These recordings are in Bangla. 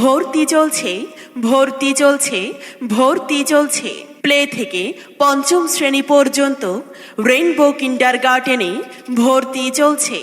ভর্তি চলছে ভর্তি চলছে ভর্তি চলছে। প্লে থেকে পঞ্চম শ্রেণি পর্যন্ত রেইনবো কিন্ডার গার্ডেনে ভর্তি চলছে।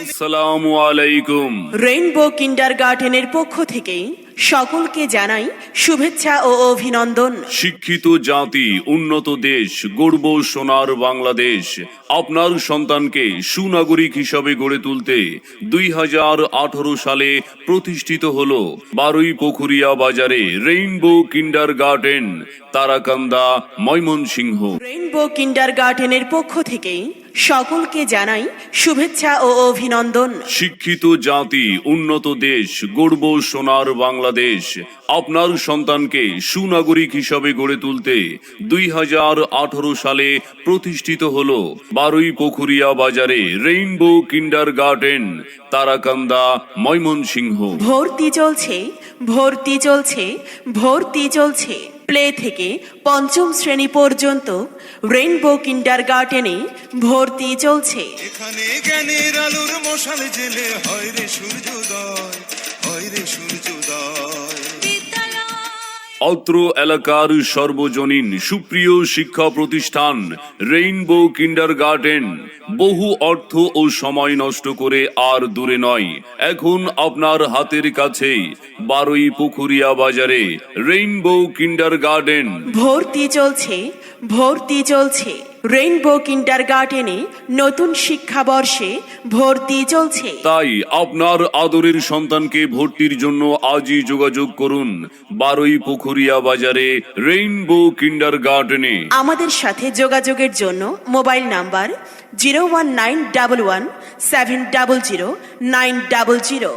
আসসালামু আলাইকুম। রেইনবো কিন্ডার গার্ডেনের পক্ষ থেকে সকলকে জানাই শুভেচ্ছা ও অভিনন্দন। শিক্ষিত জাতি উন্নত দেশ গর্ব সোনার বাংলাদেশ আপনার সন্তানকে সুনাগরিক হিসাবে গড়ে তুলতে দুই হাজার আঠারো সালে প্রতিষ্ঠিত হল বারুই পুখুরিয়া বাজারে rainbow kindergarten Tarakanda Mymensingh. Rainbow কিন্ডার গার্ডেনের পক্ষ থেকে সকলকে জানাই শুভেচ্ছা ও অভিনন্দন। শিক্ষিত জাতি উন্নত দেশ গর্ব সোনার বাংলাদেশ আপনার সন্তানকে সুনাগরিক হিসাবে গড়ে তুলতে দুই হাজার আঠারো সালে প্রতিষ্ঠিত হল বারুই পুখুরিয়া বাজারে rainbow kindergarten Tarakanda Mymensingh. ভর্তি চলছে ভর্তি চলছে ভর্তি চলছে। প্লে থেকে পঞ্চম শ্রেণি পর্যন্ত রেইনবো কিন্ডার গার্ডেনে ভর্তি চলছে। এখানে জ্ঞানের আলোর মশাল জেলে হয় রে সূর্যোদয়। অত্র এলাকার সর্বজনীন সুপ্রিয় শিক্ষা প্রতিষ্ঠান রেইনবো কিন্ডার গার্ডেন বহু অর্থ ও সময় নষ্ট করে আর দূরে নয়। এখন আপনার হাতের কাছে বারোই পুখুরিয়া বাজারে রেইনবো কিন্ডার গার্ডেন ভর্তি চলছে ভর্তি চলছে। রেইনবো কিন্ডার গার্ডেনে নতুন শিক্ষাবর্ষে ভর্তি চলছে। তাই আপনার আদরের সন্তানকে ভর্তির জন্য আজই যোগাযোগ করুন বারুই পুখুরিয়া বাজারে রেইনবো কিন্ডার গার্ডেনে আমাদের সাথে যোগাযোগের জন্য mobile number zero one nine double one seven double zero nine double zero.